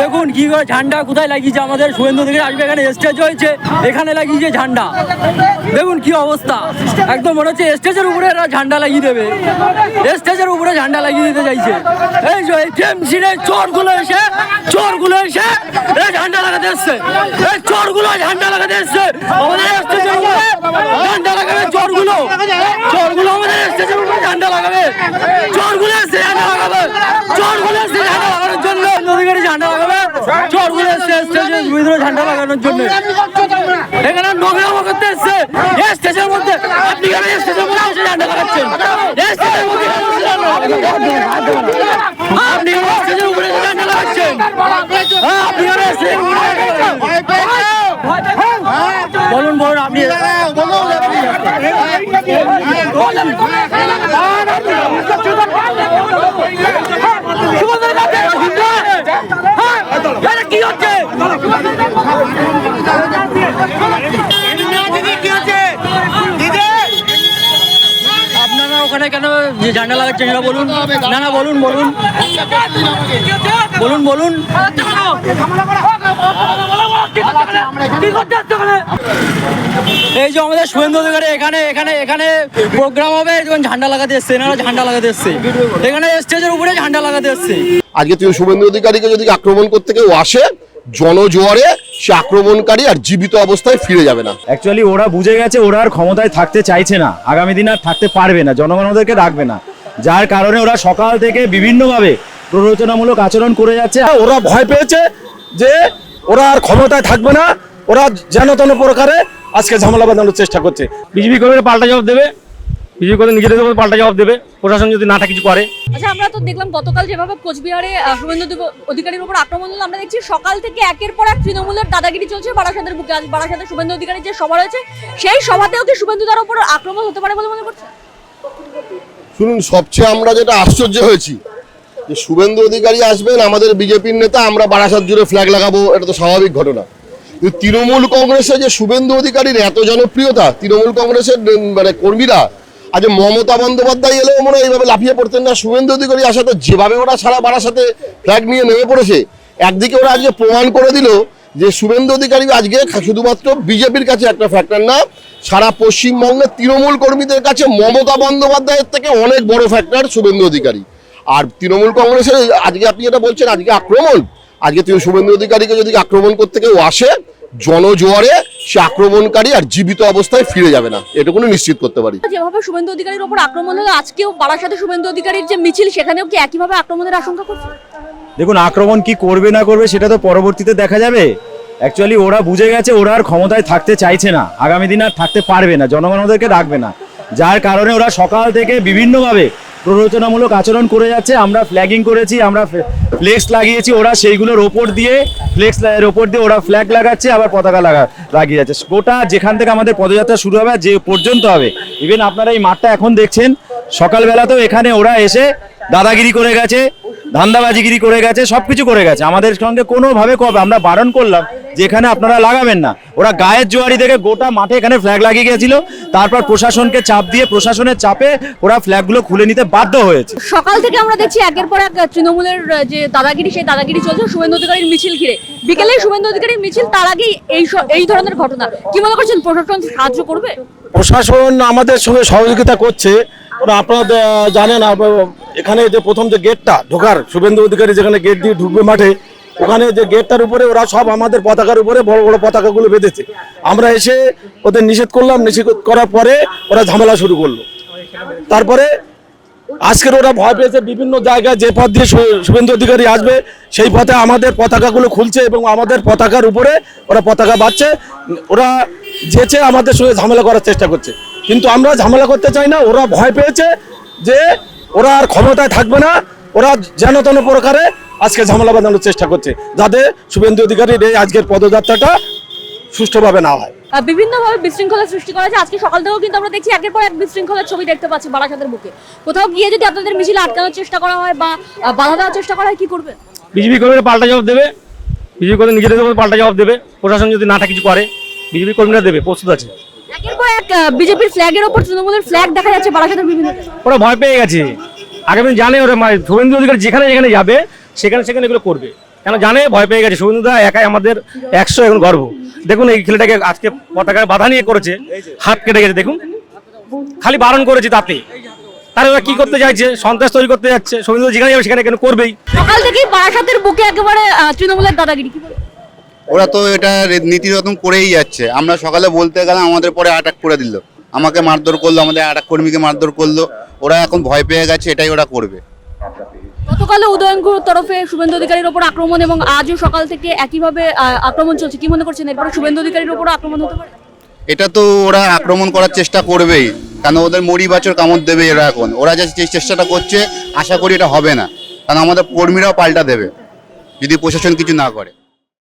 দেখুন কি করে ঝান্ডা কোথায় লাগিয়েছে আমাদের শুভেন্দু থেকে আসবে এখানে স্টেজ হয়েছে, এখানে লাগিয়েছে ঝান্ডা। দেখুন কি অবস্থা। একদম মনে হচ্ছে স্টেজের উপরে এরা ঝান্ডা লাগিয়ে দেবে। স্টেজের উপরে ঝান্ডা লাগিয়ে দিতে চাইছে। এই যে এই টিএমসির চোরগুলো এসে চোরগুলো এসে এরা ঝান্ডা লাগাতে এসছে। এই চোরগুলো ঝান্ডা লাগাতে এসছে। আমাদের স্টেজের উপরে ঝান্ডা লাগাবে চোরগুলো। চোরগুলো আমাদের স্টেজের উপরে ঝান্ডা লাগাবে। চোরগুলো এসছে ঝান্ডা লাগাবে। চোরগুলো এসছে ঝান্ডা লাগানোর জন্য নদীগাড়ি ঝান্ডা লাগাবে চোরগুলো এসছে স্টেজের ভিতরে ঝান্ডা লাগানোর জন্য। এখানে নোংরামো করতে এসছে। এই স্টেশনের মধ্যে আপনি কেন এই স্টেশনের মধ্যে এসে ঝান্ডা লাগাচ্ছেন? এই স্টেশনের মধ্যে? আপনি কেন স্টেশনের উপরে ঝান্ডা লাগাচ্ছেন? আপনি কেন স্টেজের উপরে এসে ঝান্ডা লাগাচ্ছেন? বলুন বলুন আপনি হ্যাঁ, কি হচ্ছে আপনারা ওখানে কেন যে ঝান্ডা লাগাচ্ছেন এটা বলুন। না না, বলুন বলুন। বলুন বলুন। এই যে আমাদের শুভেন্দু অধিকারী এখানে এখানে এখানে প্রোগ্রাম হবে। যখন ঝান্ডা লাগাতে এসছে, এনারা ঝান্ডা লাগাতে এসছে। এখানে স্টেজের উপরে ঝান্ডা লাগাতে এসছে। আজকে তুই শুভেন্দু অধিকারীকে যদি আক্রমণ করতে কেউ আসে জনজোয়ারে সে আক্রমণকারী আর জীবিত অবস্থায় ফিরে যাবে না। অ্যাকচুয়ালি ওরা বুঝে গেছে ওরা আর ক্ষমতায় থাকতে চাইছে না। আগামী দিন আর থাকতে পারবে না জনগণ ওদেরকে রাখবে না। যার কারণে ওরা সকাল থেকে বিভিন্নভাবে প্ররোচনামূলক আচরণ করে যাচ্ছে। ওরা ভয় পেয়েছে যে ওরা আর ক্ষমতায় থাকবে না ওরা যেন তেন প্রকারে আজকে ঝামেলা বাঁধানোর চেষ্টা করছে। বিজেপি কর্মীরা পাল্টা জবাব দেবে। বিজেপি কর্মী নিজেদের উপর পাল্টা জবাব দেবে প্রশাসন যদি নাটা কিছু করে। আচ্ছা আমরা তো দেখলাম গতকাল যেভাবে কোচবিহারে শুভেন্দু অধিকারীর উপর আক্রমণ হলো আমরা দেখছি সকাল থেকে একের পর এক তৃণমূলের দাদাগিরি চলছে বারাসাতের বুকে আজ বারাসাতের শুভেন্দু অধিকারীর যে সভা রয়েছে সেই সভাতেও কি শুভেন্দু তার উপর আক্রমণ হতে পারে বলে মনে করছে শুনুন সবচেয়ে আমরা যেটা আশ্চর্য হয়েছি যে শুভেন্দু অধিকারী আসবেন আমাদের বিজেপির নেতা আমরা বারাসাত জুড়ে ফ্ল্যাগ লাগাবো এটা তো স্বাভাবিক ঘটনা। কিন্তু তৃণমূল কংগ্রেসে যে শুভেন্দু অধিকারীর এত জনপ্রিয়তা তৃণমূল কংগ্রেসের মানে কর্মীরা আজ মমতা বন্দ্যোপাধ্যায় এলেও মনে হয় এইভাবে লাফিয়ে পড়তেন না। শুভেন্দু অধিকারী আসাতে যেভাবে ওরা সারা বাড়ার সাথে ফ্ল্যাগ নিয়ে নেমে পড়েছে, একদিকে ওরা আজকে প্রমাণ করে দিল যে শুভেন্দু অধিকারী আজকে শুধুমাত্র বিজেপির কাছে একটা ফ্যাক্টর না, সারা পশ্চিমবঙ্গের তৃণমূল কর্মীদের কাছে মমতা বন্দ্যোপাধ্যায়ের থেকে অনেক বড় ফ্যাক্টর শুভেন্দু অধিকারী। আর তৃণমূল কংগ্রেসের আজকে আপনি যেটা বলছেন, আজকে আক্রমণ, আজকে শুভেন্দু অধিকারীকে যদি আক্রমণ করতে কেউ আসে জনজোয়ারে সে আক্রমণকারী আর জীবিত অবস্থায় ফিরে যাবে না। এটুকুনি নিশ্চিত করতে পারি। যেভাবে শুভেন্দু অধিকারীর উপর আক্রমণ হলো আজকেও বারাসাতে শুভেন্দু অধিকারীর যে মিছিল সেখানেও কি একইভাবে আক্রমণের আশঙ্কা করছে? দেখুন আক্রমণ কি করবে না করবে সেটা তো পরবর্তীতে দেখা যাবে। অ্যাকচুয়ালি ওরা বুঝে গেছে ওরা আর ক্ষমতায় থাকতে চাইছে না। আগামী দিন আর থাকতে পারবে না জনগণ ওদেরকে রাখবে না। যার কারণে ওরা সকাল থেকে বিভিন্নভাবে প্ররোচনামূলক আচরণ করে যাচ্ছে, আমরা ফ্ল্যাগিং করেছি, আমরা ফ্লেক্স লাগিয়েছি, ওরা সেইগুলোর ওপর দিয়ে ফ্লেক্স এর ওপর দিয়ে ওরা ফ্ল্যাগ লাগাচ্ছে, আবার পতাকা লাগা লাগিয়ে যাচ্ছে। গোটা যেখান থেকে আমাদের পদযাত্রা শুরু হবে যে পর্যন্ত হবে। ইভেন আপনারা এই মাঠটা এখন দেখছেন, সকালবেলাতেও এখানে ওরা এসে দাদাগিরি করে গেছে। ধান্দাবাজিগিরি করে গেছে সবকিছু করে গেছে। আমাদের সঙ্গে কোনোভাবে কবে আমরা বারণ করলাম যে এখানে আপনারা লাগাবেন না। ওরা গায়ের জোয়ারি থেকে গোটা মাঠে এখানে ফ্ল্যাগ লাগিয়ে গিয়েছিল। তারপর প্রশাসনকে চাপ দিয়ে প্রশাসনের চাপে ওরা ফ্ল্যাগগুলো খুলে নিতে বাধ্য হয়েছে। সকাল থেকে আমরা দেখছি একের পর এক তৃণমূলের যে দাদাগিরি সেই দাদাগিরি চলছে শুভেন্দু অধিকারীর মিছিল ঘিরে। বিকেলে শুভেন্দু অধিকারীর মিছিল তার আগেই এই এই ধরনের ঘটনা। কি মনে করছেন প্রশাসন সাহায্য করবে? প্রশাসন আমাদের সঙ্গে সহযোগিতা করছে। আপনারা জানেন এখানে যে প্রথম যে গেটটা ঢোকার, শুভেন্দু অধিকারী যেখানে গেট দিয়ে ঢুকবে মাঠে, ওখানে যে গেটটার উপরে ওরা সব আমাদের পতাকার উপরে বড় বড় পতাকাগুলো বেঁধেছে। আমরা এসে ওদের নিষেধ করলাম, নিষেধ করার পরে ওরা ঝামেলা শুরু করল। তারপরে আজকের ওরা ভয় পেয়েছে বিভিন্ন জায়গায় যে পথ দিয়ে শুভেন্দু অধিকারী আসবে, সেই পথে আমাদের পতাকাগুলো খুলছে এবং আমাদের পতাকার উপরে ওরা পতাকা বাঁধছে। ওরা যেচে আমাদের সঙ্গে ঝামেলা করার চেষ্টা করছে। কিন্তু আমরা ঝামেলা করতে চাই না ওরা ভয় পেয়েছে যে ওরা আর ক্ষমতায় থাকবে না ওরা যেন তেন প্রকারে আজকে ঝামেলা বাঁধানোর চেষ্টা করছে যাতে শুভেন্দু অধিকারীর এই আজকের পদযাত্রাটা সুষ্ঠুভাবে না হয়। বিভিন্নভাবে বিশৃঙ্খলা সৃষ্টি করা যায় আজকে সকাল থেকেও কিন্তু আমরা দেখছি একের পর এক বিশৃঙ্খলার ছবি দেখতে পাচ্ছি বারাসাতের বুকে। কোথাও গিয়ে যদি আপনাদের মিছিল আটকানোর চেষ্টা করা হয় বা বাধা দেওয়ার চেষ্টা করা হয় কি করবেন বিজেপি কর্মীরা পাল্টা জবাব দেবে। বিজেপি কর্মী নিজেদের উপর পাল্টা জবাব দেবে। প্রশাসন যদি নাটা কিছু করে বিজেপি কর্মীরা দেবে। প্রস্তুত আছে। একের পর এক বিজেপির ফ্ল্যাগের ওপর তৃণমূলের ফ্ল্যাগ দেখা যাচ্ছে বারাসাতের বিভিন্ন ওরা ভয় পেয়ে গেছে। আগামী জানে ওরা শুভেন্দু অধিকারী যেখানে যেখানে যাবে সেখানে সেখানে এগুলো করবে। কেন জানে? ভয় পেয়ে গেছে। শুভেন্দুদা একাই আমাদের একশো এখন গর্ব। দেখুন এই ছেলেটাকে আজকে পতাকার বাধা নিয়ে করেছে। হাত কেটে গেছে দেখুন। খালি বারণ করেছে তাতে। তাহলে ওরা কি করতে চাইছে? সন্ত্রাস তৈরি করতে যাচ্ছে। শুভেন্দু যেখানে যাবে সেখানে কেন করবেই? সকাল থেকেই বারাসাতের বুকে একেবারে তৃণমূলের দাদাগিরি? ওরা তো এটা নীতিরতন করেই যাচ্ছে। আমরা সকালে বলতে গেলাম আমাদের পরে অ্যাটাক করে দিল। আমাকে মারধর করল আমাদের আরেক কর্মীকে মারধর করল। ওরা এখন ভয় পেয়ে গেছে এটাই ওরা করবে। গতকালে উদয়নগুর তরফে শুভেন্দু অধিকারীর ওপর আক্রমণ এবং আজও সকাল থেকে একইভাবে আক্রমণ চলছে। কি মনে করছেন? এরপরে শুভেন্দু অধিকারীর ওপর আক্রমণ হতে পারে? এটা তো ওরা আক্রমণ করার চেষ্টা করবেই। কারণ ওদের মরি বাচর কামড় দেবে এরা এখন। ওরা যে চেষ্টাটা করছে আশা করি এটা হবে না। কারণ আমাদের কর্মীরাও পাল্টা দেবে যদি প্রশাসন কিছু না করে।